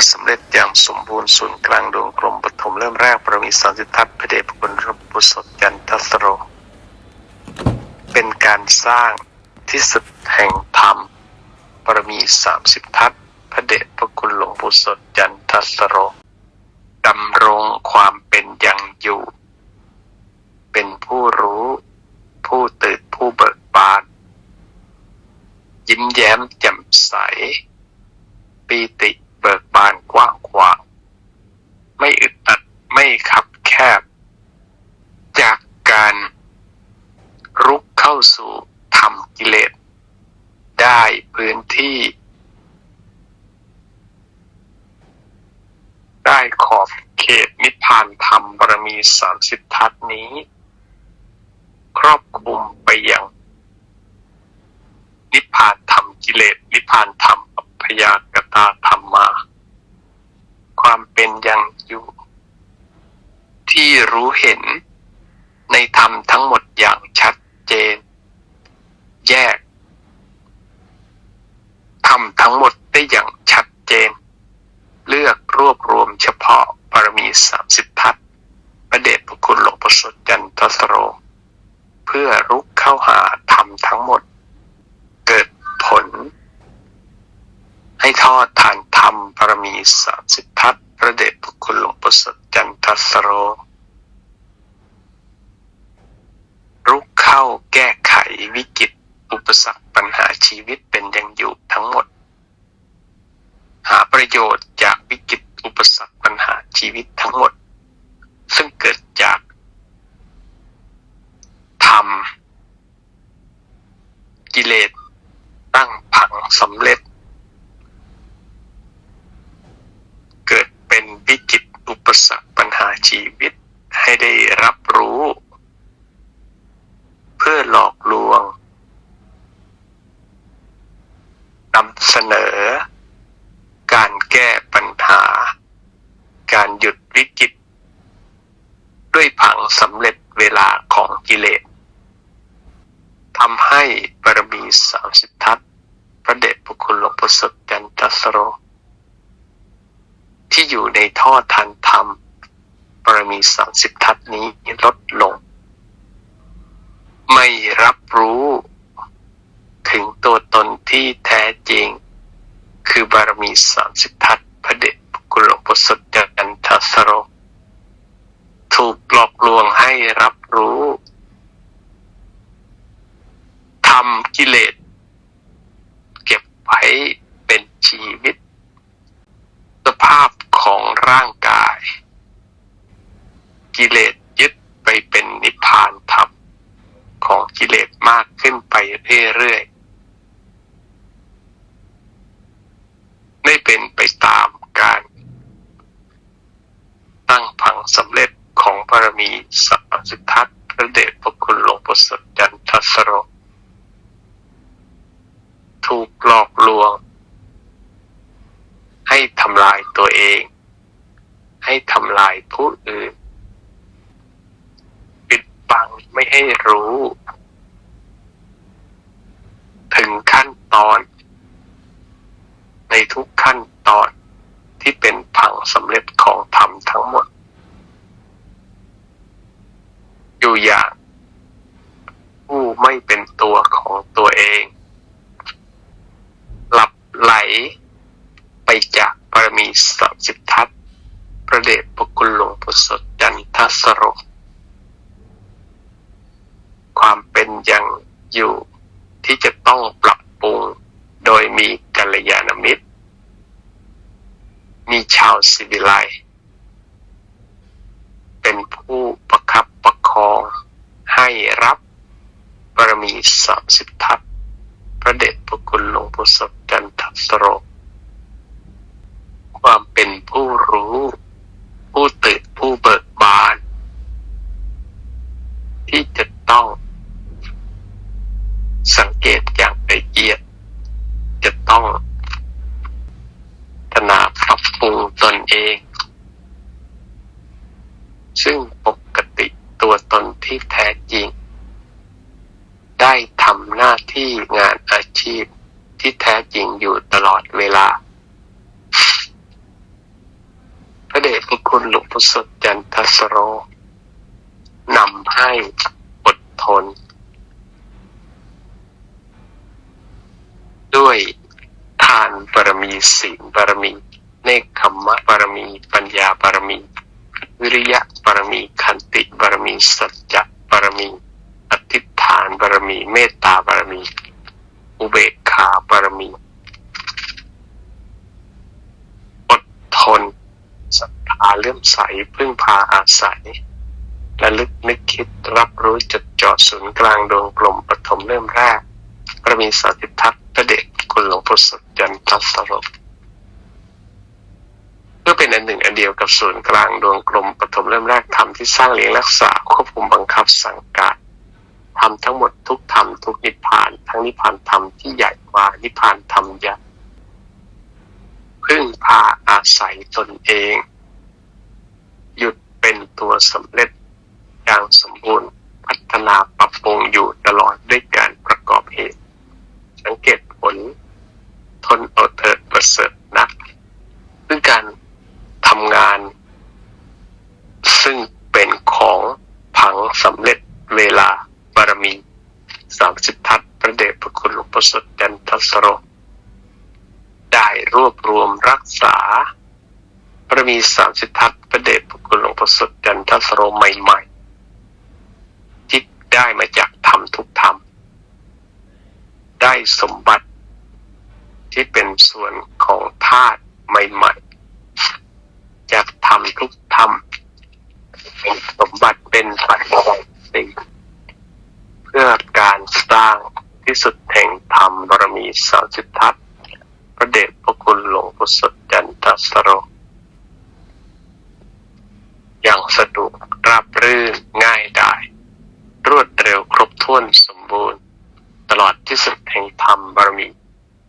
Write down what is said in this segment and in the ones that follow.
ดสำเร็จอย่างสมบูรณ์ศูนย์กลางดวงกลมปฐมเริ่มแรกปรมีสามสิทัตถ์พระเดชพระคุณรบบุษดจันทสโร เป็นการสร้างที่สุดแห่งธรรมปรมีสามสิบทัศพระเดชพระคุณหลวงปู่สดจันทสโรดำรงความเป็นอย่างอยู่ เป็นผู้รู้ ผู้ตื่นผู้เบิกบาน ยิ้มแย้มแจ่มใส ปีติ บิกบานกว้างขวาง ไม่อึดอัดไม่ขับแคบ จากการรุกเข้าสู่ธรรมกิเลส ได้พื้นที่ ได้ขอบเขตนิพพานธรรมบารมีสามสิบทัศนี้ ครอบคลุมไปยังนิพพานธรรมกิเลส นิพพานธรรมอัพยากตาธรรมมา ความ เป็นอย่างอยู่ ที่รู้เห็นในธรรมทั้งหมดอย่างชัดเจน แยกทำทั้งหมดได้อย่างชัดเจน เลือกรวบรวมเฉพาะบารมีสามสิบทัศน์ประเดชพระคุณหลวงประสดจันทสโร เพื่อรุกเข้าหาธรรมทั้งหมด เกิดผล ให้ทอดทานารมีสามสิบทัศพระเดชพระคุณหลวงประสดจันทสโร รุกเข้าแก้ไขวิกฤตอุปสรรคปัญหาชีวิตเป็นยังอยู่ทั้งหมด หาประโยชน์จากวิกฤตอุปสรรคปัญหาชีวิตทั้งหมด ซึ่งเกิดจากธรรมกิเลสตั้งพังสำเร็จ เกิดเป็นวิกฤตอุปสรรคปัญหาชีวิตให้ได้รับรู้ เพื่อหลอกลวงนำเสนอ การแก้ปัญหา การหยุดวิกฤต ด้วยผังสำเร็จเวลาของกิเลสทำให้บารมีสามสิบทัศน์พระเดชพระคุณหลวงพ่อสดจันทสโร ที่อยู่ในท่อทันธรรมบารมีสามสิบทัศน์นี้ลดลง ไม่ รู้ ถึงตัวตนที่แท้จริง คือบารมีสามสิบทัศน์พระเดชพระคุณหลวงพ่อสดจันทสโร ถูกหลอกลวงให้รับรู้ทำกิเลส เก็บไว้เป็นชีวิต สภาพของร่างกาย กิเลสยึดไปเป็นนิพพานธรรม ของกิเลสมากขึ้นไปเรื่อยๆไม่เป็นไปตามการ ตั้งพังสำเร็จ มีสามสิทธัตถ์พระเดชพระคุณหลวงปู่สดจันทสโร ถูกหลอกลวง ให้ทำลายตัวเอง ให้ทำลายผู้อื่น ปิดบังไม่ให้รู้ ถึงขั้นตอน ในทุกขั้นตอนที่เป็นผังสำเร็จของธรรมทั้งหมด อยู่อย่างผู้ไม่เป็นตัวของตัวเอง หลับไหลไปจากบารมี สามสิบทัศน์พระเดชพระคุณหลวงปู่สดจันทสโร ความเป็นอย่างอยู่ที่จะต้องปรับปรุงโดยมีกัลยาณมิตร มีชาวสิวิไลซ์เป็นผู้ประคับประคองให้รับบารมีสามสิบทัศน์พระเดชพระคุณหลวงปู่สดจันทสโร ความเป็นผู้รู้ ผู้ตื่นผู้เบิกบาน ที่จะต้อง สังเกตอย่างละเอียด จะต้องพัฒนาปรับปรุงตนเอง ซึ่งปกติตัวตนที่แท้จริง ได้ทำหน้าที่งานอาชีพที่แท้จริงอยู่ตลอดเวลา คุณหลวงพ่อสดจันทสโรนำให้อดทน ด้วยทานบารมีศีล บารมี เนคขมมะบารมี ปัญญาบารมี วิริยะบารมี ขันติบารมี สัจจะบารมี อธิษฐานบารมี เมตตาบารมี อุเบกขาบารมี อดทนศรัทธาเลื่อมใสพึ่งพาอาศัยระลึกนึกคิดรับรู้จดจ่อศูนย์กลางดวงกลมปฐมเริ่มแรกพระมีสาธิทัตพระเดชคุณหลวงพ่อสดจันทสรเพื่อ เป็นอันหนึ่งอันเดียวกับศูนกลางดวงกลมปฐมเริ่มแรกธรรมที่สร้างเลี้ยงรักษาควบคุมบังคับสังการทำทั้งหมดทุกธรรมทุกนิพพาน ทั้งนิพพานธรรมที่ใหญ่กว่านิพพานธรรมยักษ์พึ่งพาอาศัยตนเอง หยุดเป็นตัวสำเร็จอย่างสมบูรณ์ พัฒนาปรับปรุงอยู่ตลอดด้วยการประกอบเหตุ สังเกตผล ทนเอาเถิดประเสริฐนักด้วยการทำงาน ซึ่งเป็นของผังสำเร็จเวลาบารมีสามสิบทัศน์ประเดชพระคุณหลวงพ่อสดจันทสโร ได้รวบรวมรักษาบารมีสามสิบทัศน์ประเดชพระคุณหลวงพ่อสดจันทสโรใหม่ๆ ที่ได้มาจากธรรมทุกธรรม ได้ สมบัติ ที่เป็นส่วนของธาตุใหม่ๆจากธรรมทุกธรรมสมบัติเป็นปัจจัยสี่เพื่อการสร้างที่สุดแห่งธรรมบารมีสามสิบทัตพระเดชพระคุณหลวงพ่สดจันทธโร อย่างสะดวกราบรื่นง่ายได้ รวดเร็วครบถ้วนสมบูรณ์ ตลอดที่สุดแห่งธรรมบารมี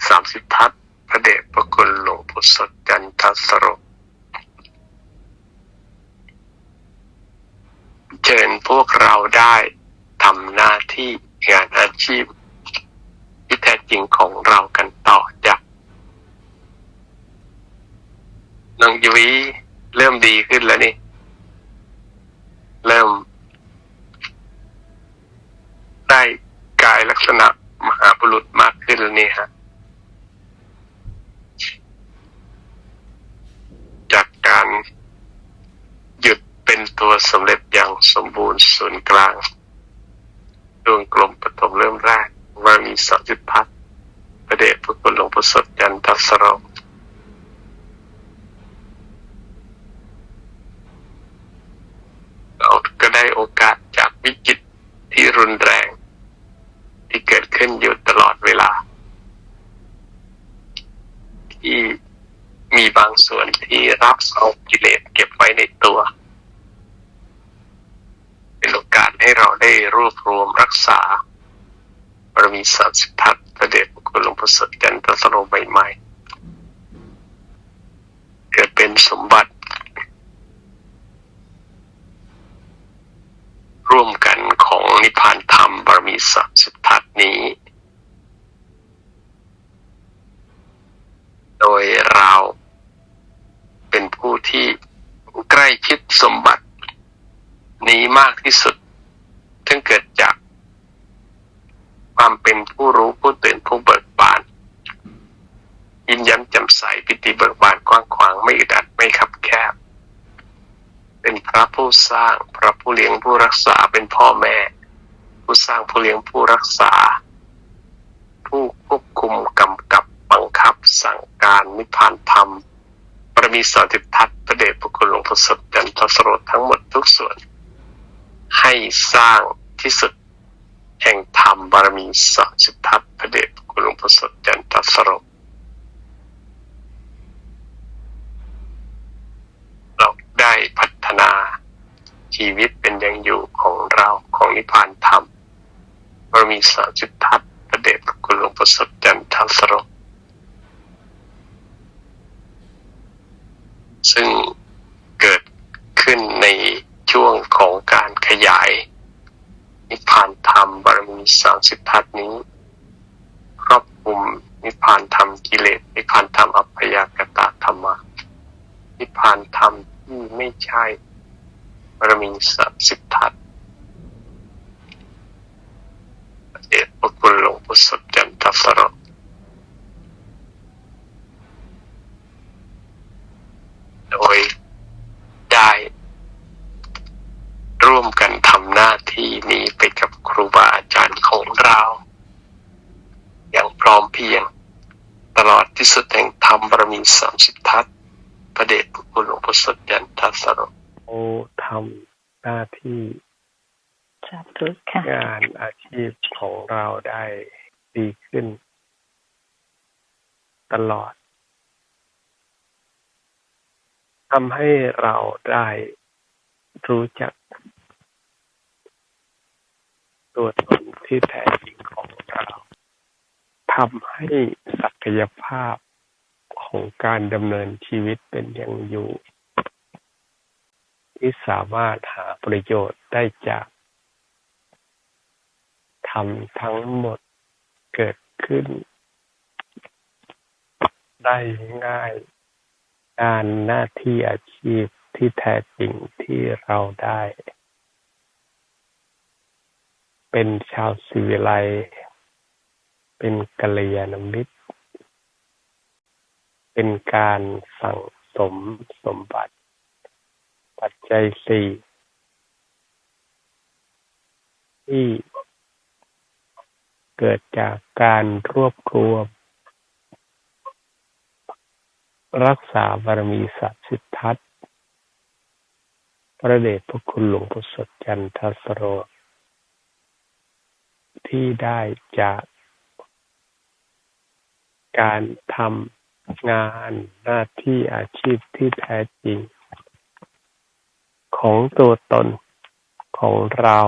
สามสิบทัศน์พระเดชพระคุณหลวงพ่อสดจันทสโร เชิญพวกเราได้ทำหน้าที่งานอาชีพ ที่แท้จริงของเรากันต่อจากน้องยุ้ยเริ่มดีขึ้นแล้วนี่ เริ่ม ได้กายลักษณะมหาบุรุษมากขึ้นแล้วนี่ฮะจากการหยุดเป็นตัวสำเร็จ สมบูรณ์ศูนกลาง ดวงกลมปฐมเริ่มแรกว่ามีสองจุดพัดพระเดชพระคุณหลวงพ่อสดยันทัสโรเราก็ได้โอกาสจากวิกฤตที่รุนแรง ที่เกิดขึ้นอยู่ตลอดเวลา ที่มีบางส่วนที่รับเอากิเลสเก็บไว้ในตัว เป็นโอกาสให้ เราได้รวบรวมรักษาบารมีสามสิบทัศน์พระเดชพระคุณหลวงพ่อสดจันทสโรใหม่ๆเกิดเป็นสมบัติ ร่วมกันของนิพพานธรรมบารมีสามสิบทัศนี้ โดยเราเป็นผู้ที่ใกล้ชิดสมบัตินี้มากที่สุด ซึ่งเกิดจากความเป็นผู้รู้ผู้ตื่นผู้เบิกบาน ยินย้ำจ่มใสปิติเบิกบานกว้างขวางไม่อึดอัดไม่คับแคบ เป็นพระผู้สร้างพระผู้เลี้ยงผู้รักษาเป็นพ่อแม่ ผู้สร้างผู้เลี้ยงผู้รักษา ผู้ควบคุมกำกับบังคับสั่งการนิพพานธรรมบารมีสาธิทัศน์พระเดชพระคุณหลวงพ่อสดจันทสโรทั้งหมดทุกส่วน ให้สร้าง ที่สุด แห่งธรรมบารมีสาธิทัศพระเดชคุณหลวงพ่อสดจันทสโรเราได้พัฒนาชีวิตเป็นยังอยู่ของเราของนิพพานธรรมบารมีสาธิทัศพระเดชคุณหลวงพ่อสดจันทสโรซึ่งเกิดขึ้นในช่วงของการขยาย นิพพานธรรมบารมีสามสิบทัศน์นี้ ครอบคลุมนิพพานธรรมกิเลสนิพพานธรรมอัพยากตาธรรมะนิพพานธรรมที่ไม่ใช่บารมีสามสิบทัศน์เดชพระคุณหลวงปู่สดจันทสโรโดยได้ ร่วมกันทำหน้าที่นี้ไปกับครูบาอาจารย์ของเรา อย่างพร้อมเพรียง ตลอดที่สุดแห่งธรรมบารมีสามสิบทัศน์พระเดชพระคุณหลวงปู่สดยันทสโรโอทำหน้าที่ สาธุค่ะ งานอาชีพของเราได้ดีขึ้น ตลอดทำให้เราได้รู้จัก ตัวตนที่แท้จริงของเราทำให้ศักยภาพของการดำเนินชีวิตเป็นอย่างอยู่ ที่สามารถหาประโยชน์ได้จาก ทำทั้งหมดเกิดขึ้น ได้ง่ายงานหน้าที่อาชีพที่แท้จริงที่เราได้ เป็นชาวศิวิไลเป็นกัลยาณมิตร เป็นการสั่งสมสมบัติ ปัจจัยสี่ที่ เกิดจากการรวบรวม รักษาบารมีสัตสิทธัตถ์พระเดชพระคุณหลวงปู่สดจันทสโร ที่ได้จากการทำงานหน้าที่อาชีพที่แท้จริง ของตัวตนของเรา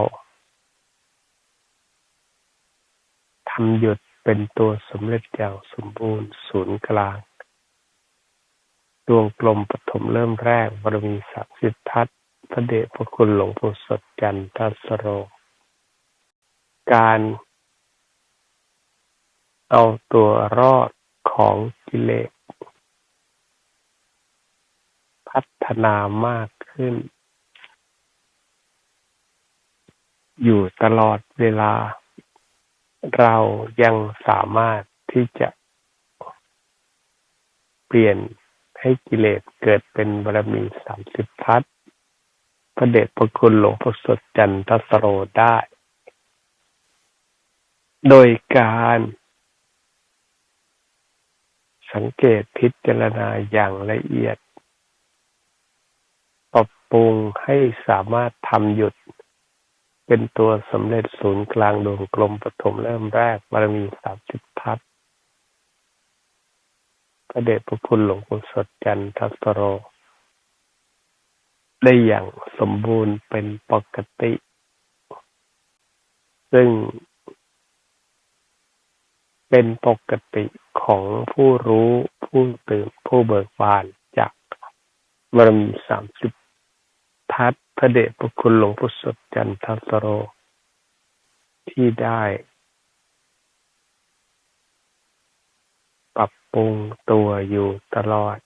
ำหยุดเป็นตัวสำเร็จอย่างสมบูรณ์ศูนย์กลาง ดวงกลมปฐมเริ่มแรกบรมีศักดิ์สิทธัตพระเดชพระคุณหลวงปู่สดจันทัสโร การเอาตัวรอดของกิเลสพัฒนามากขึ้น อยู่ตลอดเวลา เรายังสามารถที่จะเปลี่ยนให้กิเลสเกิดเป็นบารมีสามสิบทัศพระเดชพระคุณหลวงพ่อสดจันทสโรได้ โดยการสังเกตพิจารณาอย่างละเอียด ปรับปรุงให้สามารถทำหยุด เป็นตัวสำเร็จศูนย์กลางดวงกลมปฐมเริ่มแรกบารมีสามสิบทัศพระเดชพระคุณหลวงปู่สดจันทัสโร ได้อย่างสมบูรณ์เป็นปกติ ซึ่งเป็นปกติของผู้รู้ผู้ตื่นผู้เบิกบานจากบารมีสามสิบทัศ พระเดชพระคุณหลวงพ่อสดจันทสโร ที่ได้ปรับปรุงตัวอยู่ตลอด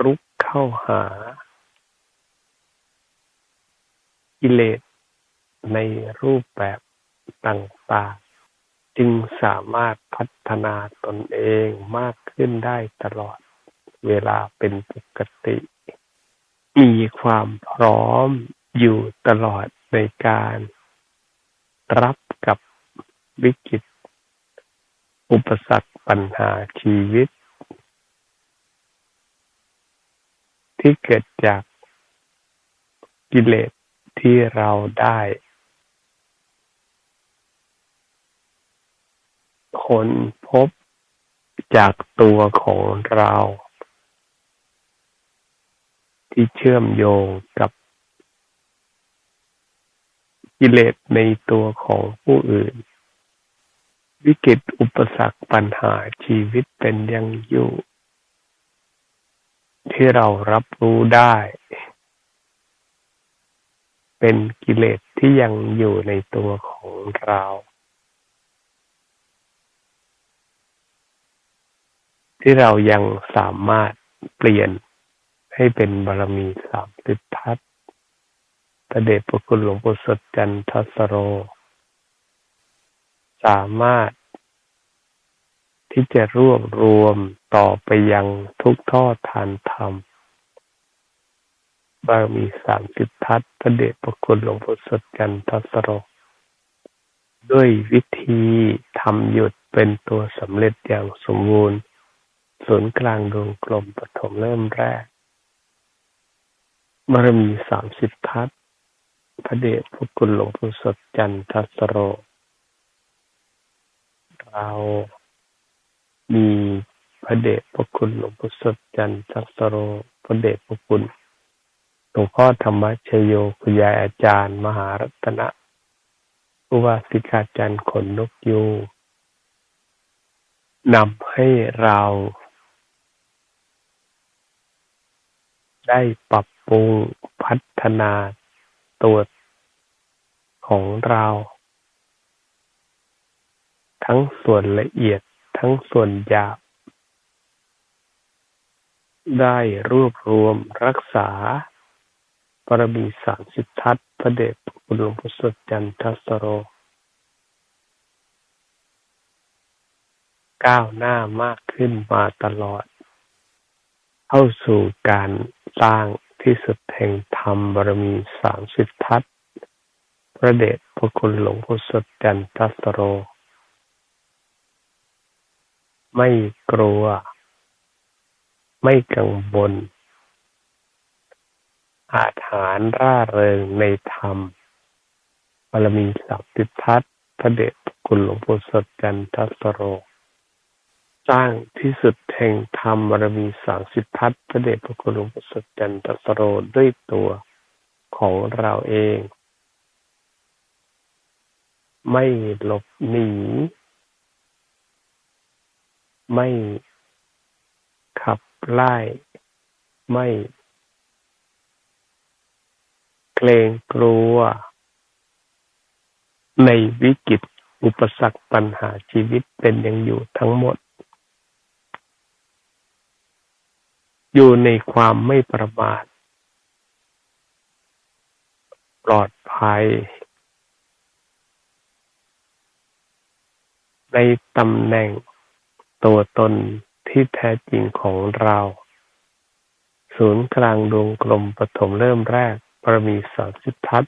รุกเข้าหา กิเลสในรูปแบบต่างๆ จึงสามารถพัฒนาตนเองมากขึ้นได้ตลอด เวลาเป็นปกติ มีความพร้อมอยู่ตลอดในการรับกับวิกฤต อุปสรรคปัญหาชีวิต ที่เกิดจากกิเลสที่เราได้ค้นพบจากตัวของเรา ที่เชื่อมโยงกับกิเลสในตัวของผู้อื่น วิกฤตอุปสรรคปัญหาชีวิตเป็นยังอยู่ ที่เรารับรู้ได้ เป็นกิเลสที่ยังอยู่ในตัวของเรา ที่เรายังสามารถเปลี่ยน ให้เป็นบารมีสามสิบทัศน์พระเดชพระคุณหลวงปู่สดจันทสโร สามารถ ที่จะรวบรวมต่อไปยังทุกท่อทานธรรม บารมีสามสิบทัศน์พระเดชพระคุณหลวงปู่สดจันทสโร ด้วยวิธีทำหยุดเป็นตัวสำเร็จอย่างสมบูรณ์ศูนย์กลางดวงกลมปฐมเริ่มแรก บารมีสามสิบทัศ พระเดชพระคุณหลวงปู่สดจันทัสโร เรามีพระเดชพระคุณหลวงปู่สดจันทัสโร พระเดชพระคุณหลวงพ่อธรรมชโยคุณยายอาจารย์ มหารัตนะผู้ว่าสิกาจันทร์ขนนกยูนำให้เรา ได้ปรับ ปรุงพัฒนาตัวของเรา ทั้งส่วนละเอียดทั้งส่วนหยาบ ได้รวบรวมรักษาปรมีสามสิททัศพระเดชพระคุณหลวงพ่อสดจันทสโร ก้าวหน้ามากขึ้นมาตลอด เข้าสู่การสร้าง ที่สุดแห่งธรรมบารมีสามสิบทัศพระเดชพระคุณหลวงพ่อสดจันทสโร ไม่กลัว ไม่กังวลอาถานร่าเริงในธรรมบารมีสามสิบทัศพระเดชพระคุณหลวงพ่อสดจันทสโร สร้างที่สุดแห่งธรรมบารมีสามสิบทัศ พระเดชพระคุณหลวงพ่อสดจันทสโรด้วยตัวของเราเอง ไม่หลบหนี ไม่ขับไล่ ไม่เกรงกลัว ในวิกฤตอุปสรรคปัญหาชีวิตเป็นอย่างอยู่ทั้งหมด อยู่ในความไม่ประมาท ปลอดภัย ในตำแหน่งตัวตนที่แท้จริงของเรา ศูนย์กลางดวงกลมปฐมเริ่มแรกประมีสามสิททัศ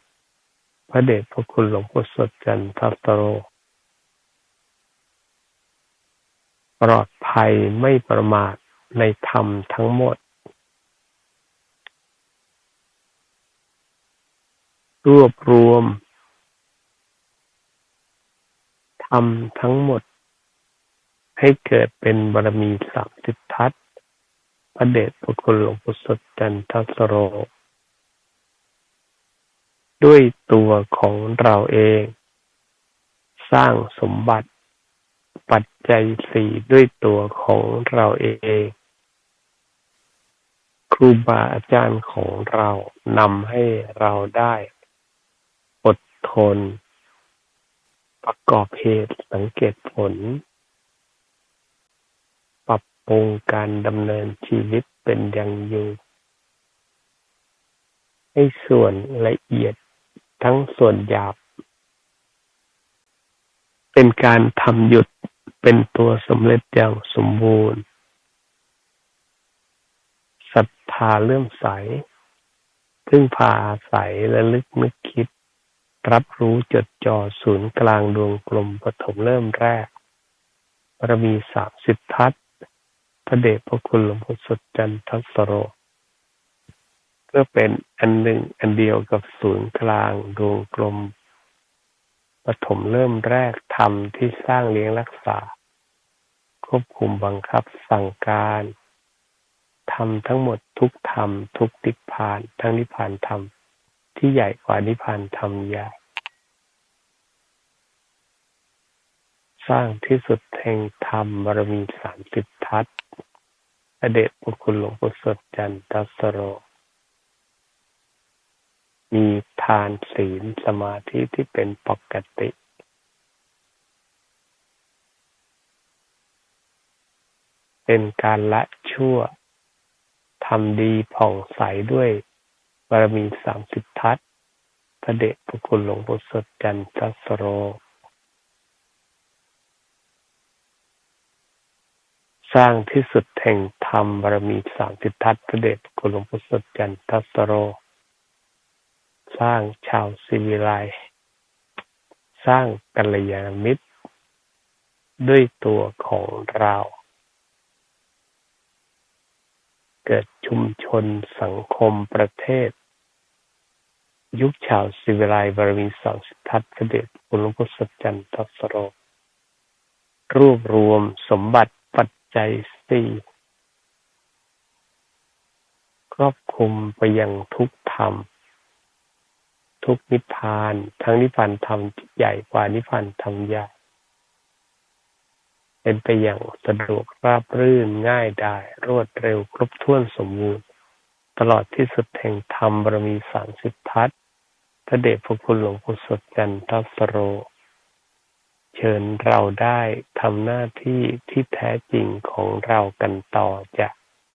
พระเดชพระคุณหลวงพ่อสดจันทสโร ปลอดภัยไม่ประมาท ในธรรมทั้งหมด รวบรวมธรรมทั้งหมด ให้เกิดเป็นบารมีสามสิททัศน์พระเดชพระคุณหลวงปู่สดจันทสโร ด้วยตัวของเราเอง สร้างสมบัติ ปัจจัยสี่ด้วยตัวของเราเอง ครูบาอาจารย์ของเรานำให้เราได้อดทน ประกอบเหตุสังเกตผล ปรับปรุงการดำเนินชีวิตเป็นอย่างอยู่ให้ส่วนละเอียดทั้งส่วนหยาบเป็นการทำหยุด เป็นตัวสำเร็จอย่างสมบูรณ์ศรัทธาเลื่อมใสพึ่งพาอาศัยและลึกนึกคิด รับรู้จดจ่อศูนย์กลางดวงกลมปฐมเริ่มแรกบารมีสามสิบทัศพระเดชพระคุณหลวงพ่อสดจันทสโรเพื่อเป็นอันหนึ่งอันเดียวกับศูนย์กลางดวงกลมปฐมเริ่มแรกธรรมที่สร้างเลี้ยงรักษา ควบคุมบังคับสั่งการทำทั้งหมดทุกธรรมทุกนิพพาน ทั้งนิพพานธรรมที่ใหญ่กว่านิพพานธรรมใหญ่สร้างที่สุดแห่งธรรมบารมีสามสิบทัศอเดชพระคุณหลวงปู่สดจันทสโร มีทานศีลสมาธิที่เป็นปกติ เป็นการละชั่วทำดีผ่องใสด้วยบารมีสามสิบทัศพระเดชพระคุณหลวงปู่สดจันทสโร สร้างที่สุดแห่งธรรมบารมีสามสิบทัศพระเดชพระคุณหลวงปู่สดจันทสโร สร้างชาวศิวิไลสร้างกัลยาณมิตร ด้วยตัวของเรา เกิดชุมชนสังคมประเทศ ยุคชาวศิวิไลยบารมีสองสิทธัตพระเดชคุณหลวงพ่อสดจันทสโรรวบรวมสมบัติปัจจัยสี่ครอบคลุมไปยังทุกธรรม ทุกนิพพาน ทั้งนิพพานธรรมใหญ่กว่านิพพานธรรมใหญ่ เป็นไปอย่างสะดวกราบรื่นง่ายดาย รวดเร็วครบถ้วนสมบูรณ์ ตลอดที่สุดแห่งธรรมบารมีสามสิบทัศน์พระเดชพระคุณหลวงปู่สดจันทสโร เชิญเราได้ทำหน้าที่ที่แท้จริงของเรากันต่อจาก